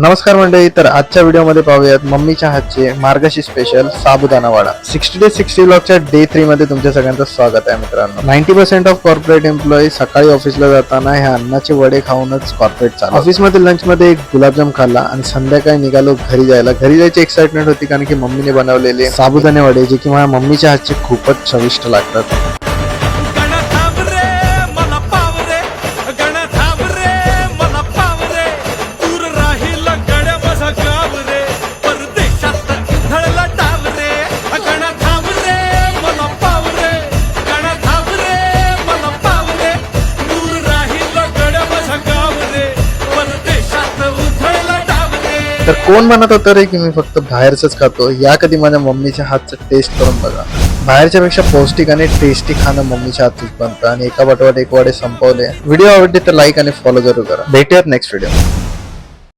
नमस्कार मंडळी तर आजच्या व्हिडिओमध्ये पाहूयात मम्मीच्या हातचे मार्गशी special sabudana vada. Sixty day sixty ब्लॉकच्या डे थ्री मध्ये तुमच्या सगळ्यांचं स्वागत आहे मित्रांनो. Ninety percent of corporate employee सकाळी ऑफिसला जाताना ह्या अन्नाचे वडे खाऊनच कॉर्पोरेट चालू. ऑफिसमध्ये लंचमध्ये एक गुलाबजाम खाल्ला आणि संध्याकाळी निघालो घरी जायला. घरी जायची एक्साइटमेंट होती कारण की मम्मीने बनवलेले साबुदाणे वडे जे की माझ्या मम्मीच्या हातचे खूपच चविष्ट लागतात. तर कोण म्हणत होतं रे की मी फक्त बाहेरच खातो? या कधी माझ्या मम्मीच्या हातचं टेस्ट करून बघा. बाहेरच्या पेक्षा पौष्टिक आणि टेस्टी खाणं मम्मीच्या हातच बनतं आणि एका वाटवाट एक वाडे संपवले. व्हिडिओ आवडले तर लाईक आणि फॉलो जरूर करा. भेटूयात नेक्स्ट व्हिडिओ